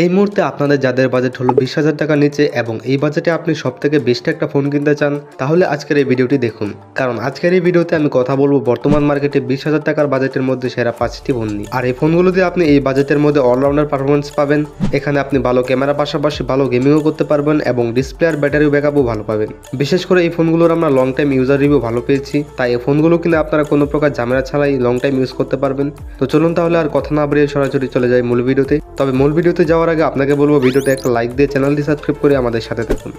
এই মুহূর্তে আপনাদের যাদের বাজেট হলো বিশ হাজার টাকার নিচে এবং এই বাজেটে আপনি সব থেকে বেস্ট একটা ফোন কিনতে চান, তাহলে আজকের এই ভিডিওটি দেখুন। কারণ আজকের এই ভিডিওতে আমি কথা বলব বর্তমান মার্কেটে বিশ হাজার টাকার বাজেটের মধ্যে সেরা পাঁচটি ফোন নিয়ে। আর এই ফোনগুলো দিয়ে আপনি এই বাজেটের মধ্যে অলরাউন্ডার পারফরমেন্স পাবেন। এখানে আপনি ভালো ক্যামেরা পাশাপাশি ভালো গেমিংও করতে পারবেন এবং ডিসপ্লে আর ব্যাটারি ব্যাকআপও ভালো পাবেন। বিশেষ করে এই ফোনগুলোর আমরা লং টাইম ইউজার রিভিউ ভালো পেয়েছি। তাই এই ফোনগুলো কিনে আপনারা কোনো প্রকার ঝামেলা ছাড়াই লং টাইম ইউজ করতে পারবেন। তো চলুন তাহলে আর কথা না বাড়িয়ে সরাসরি চলে যাই মূল ভিডিওতে। তবে মূল ভিডিওতে যাওয়ার আগে আপনাকে বলব ভিডিওতে একটা লাইক দিয়ে চ্যানেলটি সাবস্ক্রাইব করে আমাদের সাথে থাকুন।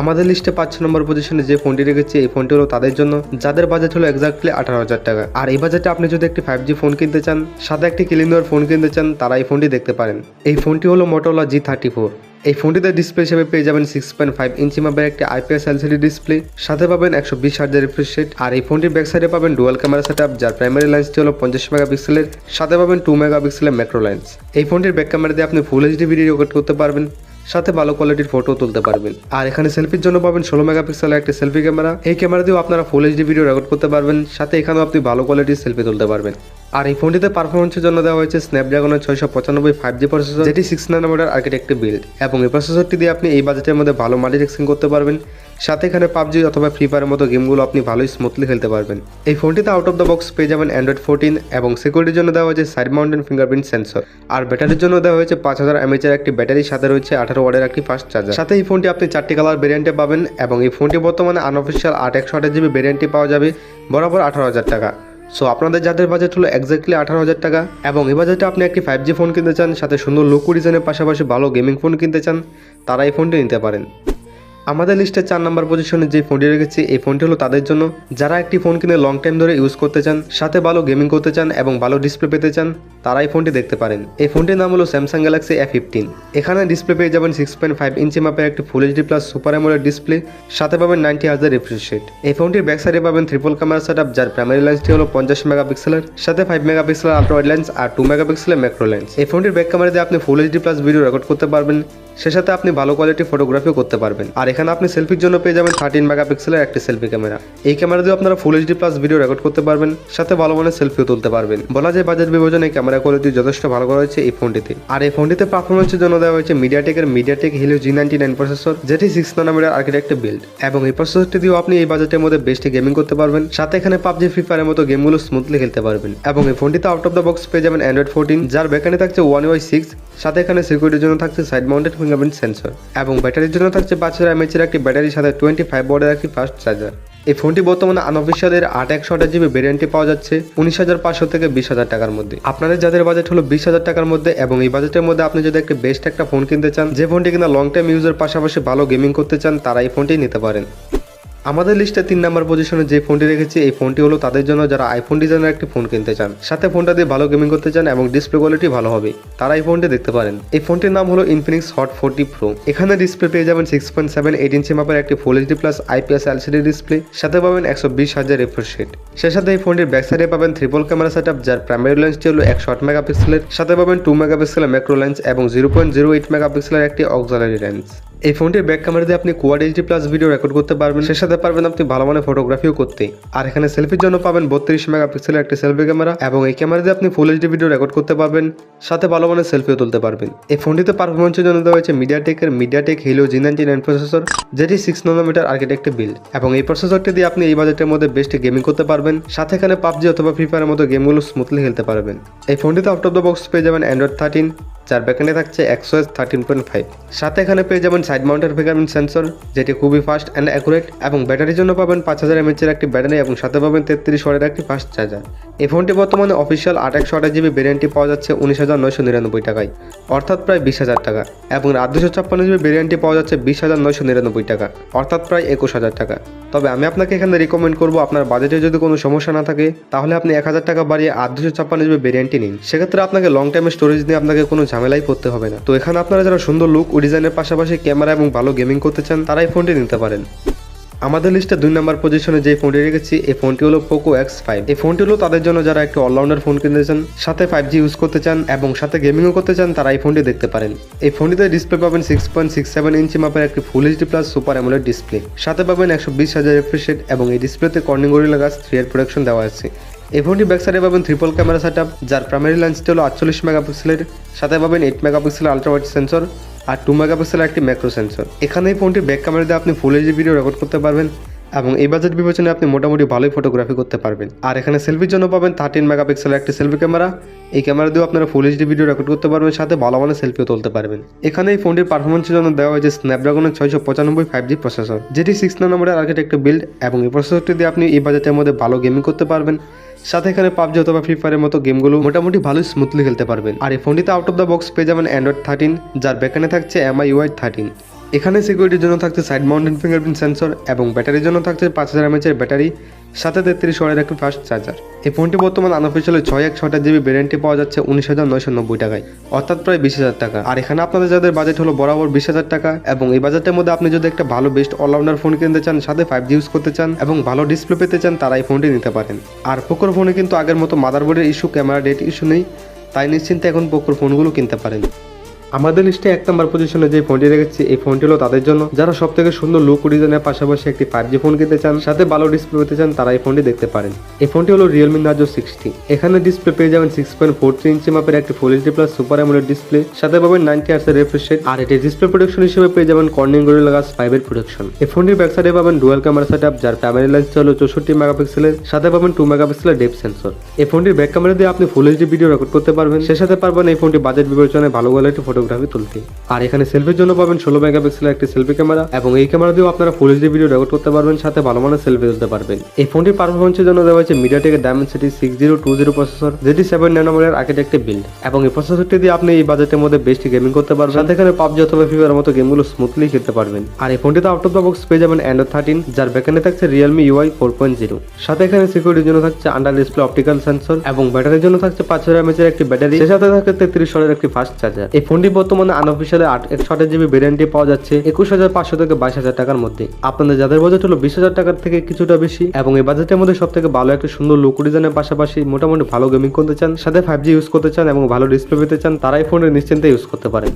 আমাদের লিস্টে পাঁচ নম্বর পজিশনে যে ফোনটি রেখেছি, এই ফোনটি হলো তাদের জন্য। যাদের বাজেট হলো এক্স্যাক্টলি আঠারো হাজার টাকা। আর এই বাজেটে আপনি যদি একটি ফাইভ জি ফোন কিনতে চান সাথে একটি ক্লিনার ফোন কিনতে চান, তারা এই ফোনটি দেখতে পারেন। এই ফোনটি হলো মোটোলা জি থার্টি ফোর এই ফোনটিতে ডিসপ্লে হিসেবে পেয়ে যাবেন সিক্স পয়েন্ট ফাইভ ইঞ্চি মাপের একটি আইপিএস এলসিডি ডিসপ্লে সাথে পাবেন একশো বিশ হাজার রিফ্রেশ রেট আর এই ফোনটির ব্যাক সাইডে পাবেন ডুয়াল ক্যামেরা সেট যার প্রাইমারি লেন্সটি হল পঞ্চাশ মেগা পিক্সেলের সাথে পাবেন টু মেগা মেগাপিক্সেলের ম্যাক্রো লেন্স এই ফোনটির ব্যাক ক্যামেরা দিয়ে আপনি ফুল এইচডি ভিডিও রেকর্ড করতে পারবেন। সাথে ভালো কোয়ালিটির ফটো তুলতে পারবেন। আর এখানে সেলফির জন্য পাবেন ষোলো মেগাপিক্সেলের একটি সেলফি ক্যামেরা এই ক্যামেরা দিয়েও আপনারা ফুল এইচডি ভিডিও রেকর্ড করতে পারবেন। সাথে এখানেও আপনি ভালো কোয়ালিটির সেলফি তুলতে পারবেন। আর এই ফোনটিতে পারফরমেন্সের জন্য দেওয়া হয়েছে স্ন্যাপড্রাগনের ছয়শো পঁচানব্বই ফাইভ জি প্রসেসর যেটি সিক্স নানোমিটার আর্কিটেক্টের বিল্ড এবং এই প্রসেসরটি দিয়ে আপনি এই বাজেটের মধ্যে ভালো মাল্টিটেক্সিং করতে পারবেন। সাথে এখানে পাবজি অথবা ফ্রি ফায়ারের মতো গেমগুলো আপনি ভালোই স্মুথলি খেলতে পারবেন। এই ফোনটিতে আউট অফ দ্য বক্স পেয়ে যাবেন অ্যান্ড্রয়েড ফোরটিন এবং সিকিউরিটির জন্য দেওয়া হয়েছে সাইড মাউন্টেন ফিঙ্গারপ্রিন্ট সেন্সর আর ব্যাটারির জন্য দেওয়া হয়েছে পাঁচ হাজার এমএচের একটি ব্যাটারির সাথে রয়েছে আঠারো ওয়ার্ডের একটি ফাস্ট চার্জার সাথে এই ফোনটি আপনি চারটি কালার ভেরিয়েন্টে পাবেন এবং এই ফোনটি বর্তমানে আনঅফিসিয়াল আট একশো আঠাশ জিবি ভেরিয়েন্টটি পাওয়া যাবে, বরাবর আঠারো হাজার টাকা। সো আপনাদের যাদের বাজেট হলো এক্স্যাক্টলি আঠারো হাজার টাকা এবং এই বাজেটে আপনি একটি ফাইভ জি ফোন কিনতে চান, সাথে সুন্দর লুকু ডিজাইনের পাশাপাশি ভালো গেমিং ফোন কিনতে চান, তারা এই ফোনটি নিতে পারেন। আমাদের লিস্টে চার নাম্বার পজিশনে যে ফোনটি রেখেছি, এই ফোনটি হলো তাদের জন্য। যারা একটি ফোন কিনে লং টাইম ধরে ইউজ করতে চান, সাথে ভালো গেমিং করতে চান এবং ভালো ডিসপ্লে পেতে চান, তারা এই ফোনটি দেখতে পারেন। এই ফোনটির নাম হলো স্যামসাং গ্যালাক্সি এ ফিফটিন এখানে ডিসপ্লে পেয়ে যাবেন সিক্স পয়েন্ট ফাইভ ইঞ্চি মাপের একটি full HD plus super AMOLED display সাথে পাবেন নাইনটি হাজার রিফ্রেশ রেট এই ফোনটির ব্যাক সাইডে পাবেন ট্রিপল ক্যামেরা সেট আপ যার প্রাইমারি লেন্সটি হলো পঞ্চাশ মেগাপিক্সেলের সাথে ফাইভ মেগাপিক্সেলের আল্ট্রা ওয়াইড লেন্স আর টু মেগাপিক্সেলের ম্যাক্রো লেন্স এই ফোনটির ব্যাক ক্যামেরা দিয়ে আপনি full HD plus video record করতে পারবেন। সে সাথে আপনি ভালো কোয়ালিটি ফটোগ্রাফিও করতে পারবেন। আর এখানে আপনি সেলফির জন্য পেয়ে যাবেন থার্টিন মেগাপিক্সেলের একটি সেলফি ক্যামেরা এই ক্যামেরা দিয়ে আপনারা full HD plus video record করতে পারবেন, সাথে ভালো মানের সেলফিও তুলতে পারবেন। বলা যায় বাজেট বিবেচনায় ক্যামেরা কোয়ালিটি যথেষ্ট ভালো করা হয়েছে এই ফোনটিতে আর এই ফোনটিতে পারফরমেন্সের জন্য দেওয়া হয়েছে মিডিয়াটেকের MediaTek Helio G ninety nine processor যেটি সিক্স নানোমিটার আর্কিটেক্টের বিল্ড এবং এই প্রসেসরটি দিয়েও আপনি এই বাজেটের মধ্যে বেস্ট গেমিং করতে পারবেন, সাথে এখানে পাবজি ফ্রি ফায়ারের মতো গেমগুলো স্মুথলি খেলতে পারবেন। এবং এই ফোনটিতে আউট অফ দ্য বক্স পেয়ে যাবেন অ্যান্ড্রয়েড ফোরটিন যার ব্যাকানে থাকছে ওয়ান ওয়াই সিক্স সাথে এখানে সিকিউরিটির জন্য থাকছে সাইড মাউন্টেড ফিঙ্গারপ্রিন্ট সেন্সর এবং ব্যাটারির জন্য থাকছে পাঁচ হাজার এমএচের একটি ব্যাটারির সাথে টোয়েন্টি ফাইভ বোর্ডের একটি ফাস্ট চার্জার এই ফোনটি বর্তমানে আনঅফিসিয়ালের আট একশো আঠাশ জিবি ভেরিয়েন্টটি পাওয়া যাচ্ছে উনিশ হাজার পাঁচশো থেকে বিশ হাজার টাকার মধ্যে। আপনাদের যাদের বাজেট হলো বিশ হাজার টাকার মধ্যে এবং এই বাজেটের মধ্যে আপনি যদি একটা বেস্ট একটা ফোন কিনতে চান, যে ফোনটি কিনা লং টাইম ইউজের পাশাপাশি ভালো গেমিং করতে চান, তারা এই ফোনটি নিতে পারেন। আমাদের লিস্টে তিন নাম্বার পজিশনে যে ফোনটি রেখেছি, এই ফোনটি হলো তাদের জন্য যারা আইফোন ডিজাইনের একটি ফোন কিনতে চান। সাথে ফোনটা দিয়ে ভালো গেমিং করতে চান এবং ডিসপ্লে কোয়ালিটি ভালো হবে, তারা এই ফোনটি দেখতে পারেন। এই ফোনটির নাম হলো ইনফিনিক্স হট ফোরটি প্রো এখানে ডিসপ্লে পেয়ে যাবেন six point seven eight inch মাপের একটি full HD plus IPS LCD display সাথে পাবেন একশো বিশ হাজার রিফ্রেশ রেট সে সাথে এই ফোনটির ব্যাক সাইডে পাবেন ট্রিপল ক্যামেরা সেট আপ যার প্রাইমারি লেন্সটি হলো একশো আট মেগাপিক্সেলের সাথে পাবেন টু মেগাপিক্সেলের ম্যাক্রো লেন্স এবং জিরো পয়েন্ট জিরো এইট মেগাপিক্সেলের একটি অক্সালারি লেন্স এই ফোনটির ব্যাক ক্যামেরা দিয়ে আপনি quad HD plus video record করতে পারবেন। সে সাথে পারবেন আপনি ভালো মানের ফটোগ্রাফিও করতে। আর এখানে সেলফির জন্য পাবেন বত্রিশ মেগাপিক্সেলের একটি সেলফি ক্যামেরা এবং এই ক্যামেরা দিয়ে আপনি ফুল এইচডি ভিডিও রেকর্ড করতে পারবেন, সাথে ভালো মানের সেলফিও তুলতে পারবেন। এই ফোনটিতে পারফরমেন্সের জন্য দেওয়া হয়েছে মিডিয়াটেকের MediaTek Helio G ninety nine processor যেটি সিক্স নানোমিটার আর্কিটেক্ট বিল্ড এবং এই প্রসেসরটি দিয়ে আপনি এই বাজেটের মধ্যে বেস্ট গেমিং করতে পারবেন, সাথে এখানে পাবজি অথবা ফ্রি ফায়ারের মতো গেমগুলো স্মুথলি খেলতে পারবেন। এই ফোনটিতে আউট অফ দ্য বক্স পেয়ে যাবেন অ্যান্ড্রয়েড থার্টিন যার ব্যাকেন্ডে থাকছে একশো এস থার্টিন পয়েন্ট ফাইভ সাথে এখানে পেয়ে যাবেন সাইড মাউন্টের ফিঙ্গারপ্রিন্ট সেন্সর যেটি খুবই ফাস্ট অ্যান্ড অ্যাকুরেট এবং ব্যাটারির জন্য পাবেন পাঁচ হাজার এমএচের একটি ব্যাটারি এবং সাথে পাবেন তেত্রিশ ওয়াটের একটি ফাস্ট চার্জার এই ফোনটি বর্তমানে অফিসিয়াল আট একশো আঠাশ জিবি ভেরিয়েন্টটি পাওয়া যাচ্ছে উনিশ হাজার নয়শো নিরানব্বই টাকায়, অর্থাৎ প্রায় বিশ হাজার টাকা এবং আট দুশো ছাপ্পান্ন জিবি ভেরিয়েন্টটি পাওয়া যাচ্ছে বিশ হাজার নয়শো নিরানব্বই টাকা, অর্থাৎ প্রায় একুশ হাজার টাকা। তবে আমি আপনাকে এখানে রিকমেন্ড করব, আপনার বাজেটে যদি কোনো সমস্যা না থাকে, তাহলে আপনি এক হাজার টাকা বাড়িয়ে আট দুশো ছাপ্পান্ন জিবি ভেরিয়েন্টটি নিন। সেক্ষেত্রে আপনাকে লং টাইমে স্টোরেজ নিয়ে আপনাকে কোনো ঝামেলাই করতে হবে না। তো এখানে আপনারা যারা সুন্দর লুক ও ডিজাইনের পাশাপাশি ক্যামেরা এবং ভালো গেমিং করতে চান, তারাই ফোনটি নিতে পারেন। আমাদের লিস্টে দুই নম্বর পজিশনে যে ফোনটি রেখেছি, এই ফোনটি হলো পোকো এক্স ফাইভ এই ফোনটি হলো তাদের জন্য যারা একটু অলরাউন্ডার ফোন কিনতে চান, সাথে ফাইভ জি ইউজ করতে চান এবং সাথে গেমিংও করতে চান, তারা এই ফোনটি দেখতে পারেন। এই ফোনটিতে ডিসপ্লে পাবেন six point six seven inch মাপের একটি full HD plus super AMOLED display সাথে পাবেন একশো বিশ হাজার রিফ্রেশ রেট এবং এই ডিসপ্লেতে কর্নিং গরিলা গাছ থ্রি এর প্রোডাকশন দেওয়া আছে। এই ফোনটি ব্যাক সাইডে পাবেন ট্রিপল ক্যামেরা সেট যার প্রাইমারি লেন্সটি হলো আটচল্লিশ মেগাপিক্সেলের সাথে পাবেন eight megapixel ultra wide sensor আর টু মেগাপিক্সেলের একটি ম্যাক্রো সেন্সর এখানে এই ফোনটির ব্যাক ক্যামেরা দিয়ে আপনি ফুল এইচডি ভিডিও রেকর্ড করতে পারবেন। এবং এই বাজেট বিবেচনায় আপনি মোটামুটি ভালোই ফটোগ্রাফি করতে পারবেন। আর এখানে সেলফির জন্য পাবেন থার্টিন মেগাপিক্সেলের একটি সেলফি ক্যামেরা এই ক্যামেরা দিয়েও আপনারা ফুল এইচডি ভিডিও রেকর্ড করতে পারবেন, সাথে ভালো ভালো সেলফিও তুলতে পারবেন। এখানে এই ফোনটির পারফরমেন্সের জন্য দেওয়া হয়েছে স্ন্যাপড্রাগনের ছয়শো পঁচানব্বই ফাইভ জি প্রসেসর যেটি সিক্স নম্বরের আর্কিটেক্ট বিল্ড এবং এই প্রসেসরটি দিয়ে আপনি এই বাজেটের মধ্যে ভালো গেমিং করতে পারবেন। সাথে এখানে পাবজি অথবা ফ্রি ফায়ারের মতো গেমগুলো মোটামুটি ভালো স্মুথলি খেলতে পারবেন। আর এই ফোনটিতে আউট অফ দ্য বক্স পেয়ে যাবেন অ্যান্ড্রয়েড থার্টিন যার ব্যাকানে থাকছে এমআই ইউআই থার্টিন এখানে সিকিউরিটির জন্য থাকছে সাইড মাউন্টেন ফিঙ্গারপ্রিন্ট সেন্সর এবং ব্যাটারির জন্য থাকছে পাঁচ হাজার এমএচের ব্যাটারি সাথে তেত্রিশ ওয়ারের একটি ফাস্ট চার্জার এই ফোনটি বর্তমান আনঅফিসিয়ালি ছয় এক ছটা জিবি ভ্যারিয়েন্টটি পাওয়া যাচ্ছে উনিশ হাজার নয়শো নব্বই টাকায়, অর্থাৎ প্রায় বিশ হাজার টাকা। আর এখানে আপনাদের যাদের বাজেট হলো বরাবর বিশ হাজার টাকা এবং এই বাজেটের মধ্যে আপনি যদি একটা ভালো বেস্ট অলরাউন্ডার ফোন কিনতে চান, সাথে ফাইভ জি ইউজ করতে চান এবং ভালো ডিসপ্লে পেতে চান, তারা এই ফোনটি নিতে পারেন। আর পোকোর ফোনে কিন্তু আগের মতো মাদারবোর্ডের ইস্যু ক্যামেরা ডেট ইস্যু নেই, তাই নিশ্চিন্তে এখন পোকোর ফোনগুলো কিনতে পারেন। আমাদের লিস্টে এক নম্বর পজিশনে যে ফোনটি রেখেছি, এই ফোনটি হলো তাদের জন্য। যারা সব থেকে সুন্দর লুক ডিজাইনের পাশাপাশি একটি ফাইভ জি ফোন কিনতে চান, সাথে ভালো ডিসপ্লে পেতে চান, তারা এই ফোনটি দেখতে পারেন। এই ফোনটি হলো রিয়েলমি নার্জো সিক্সটি এখানে ডিসপ্লে পেয়ে যাবেন six point four three inch মাপের একটি full HD plus super AMOLED display সাথে পাবেন নাইনটি আর্টস এর রিফ্রেশ রেট আর এটি ডিসপ্লে প্রোটেকশন হিসেবে পেয়ে যাবেন কর্নিং গরিলা গাছ ফাইভের প্রোটেকশন এই ফোনটির ব্যাক সাইডে পাবেন ডুয়াল ক্যামেরা সেট আপ যার প্রাইমারি লেন্স হলো চৌষট্টি মেগাপিক্সেলের সাথে পাবেন টু মেগাপিক্সেলের ডেপ সেন্সর এই ফোনটির ব্যাক ক্যামেরা দিয়ে আপনি ফুল এইচডি ভিডিও রেকর্ড করতে পারবেন। সে সাথে পারবেন এই ফোনটি বাজেট বিবেচনায় ভালো কোয়ালিটি ফটোগ্রাফি তুলতে। আর এখানে সেলফির জন্য পাবেন ষোলো মেগাপিক্সেলের একটি সেলফি ক্যামেরা এবং এই ক্যামেরা দিয়েও আপনারা ফুল এইচডি ভিডিও রেকর্ড করতে পারবেন, সাথে ভালো মানের সেলফি তুলতে পারবেন। এই ফোনটির পারফরমেন্সের জন্য দেওয়া হয়েছে মিডিয়াটেকের Dimensity six zero two zero processor যেটি সেভেন ন্যানোমিটার আর্কিটেক্টে বিল্ড এবং এই প্রসেসরটি দিয়ে আপনি এই বাজেটের মধ্যে বেস্ট গেমিং করতে পারবেন। সাথে এখানে পাবজি অথবা ফিফার মতো গেমগুলো স্মুথলি খেলতে পারবেন। আর এই ফোনটিতে আউট অফ দ্য বক্স পেয়ে যাবেন অ্যান্ড্রয়েড থার্টিন যার ব্যাকেন্ডে থাকছে Realme UI four point zero সাথে এখানে সিকিউরিটির জন্য থাকছে আন্ডার ডিসপ্লে অপটিক্যাল সেন্সর এবং ব্যাটারির জন্য থাকছে পাঁচ হাজার এমএচের একটি ব্যাটারি সে সাথে থাকছে তেত্রিশ শটের একটি ফাস্ট চার্জার এই ফোনটি বর্তমানে আনঅফিসিয়ালে আট আঠাশ জিবি ভ্যারিয়েন্টে পাওয়া যাচ্ছে একুশ হাজার পাঁচশো থেকে বাইশ হাজার টাকার মধ্যে। আপনাদের যাদের বাজেট হলো বিশ হাজার টাকার থেকে কিছুটা বেশি এবং এই বাজেটের মধ্যে সব থেকে ভালো একটা সুন্দর লুক ডিজাইনের পাশাপাশি মোটামুটি ভালো গেমিং করতে চান, সাথে ফাইভ জি ইউজ করতে চান এবং ভালো ডিসপ্লে পেতে চান, তারাই ফোনের নিশ্চিন্তে ইউজ করতে পারেন।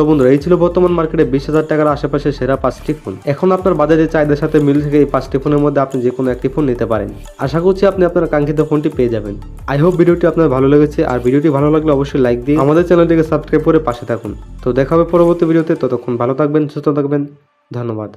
তো বন্ধুরা, এই ছিল বর্তমান মার্কেটে বিশ হাজার টাকার আশেপাশে সেরা পাঁচটি ফোন। এখন আপনার বাজারে চাহিদার সাথে মিল থেকে এই পাঁচটি ফোনের মধ্যে আপনি যে কোনো একটি ফোন নিতে পারেন। আশা করছি আপনি আপনার কাঙ্ক্ষিত ফোনটি পেয়ে যাবেন। আই হোপ ভিডিওটি আপনার ভালো লেগেছে, আর ভিডিওটি ভালো লাগলে অবশ্যই লাইক দিয়ে আমাদের চ্যানেলটিকে সাবস্ক্রাইব করে পাশে থাকুন। তো দেখা হবে পরবর্তী ভিডিওতে, ততক্ষণ ভালো থাকবেন, সুস্থ থাকবেন, ধন্যবাদ।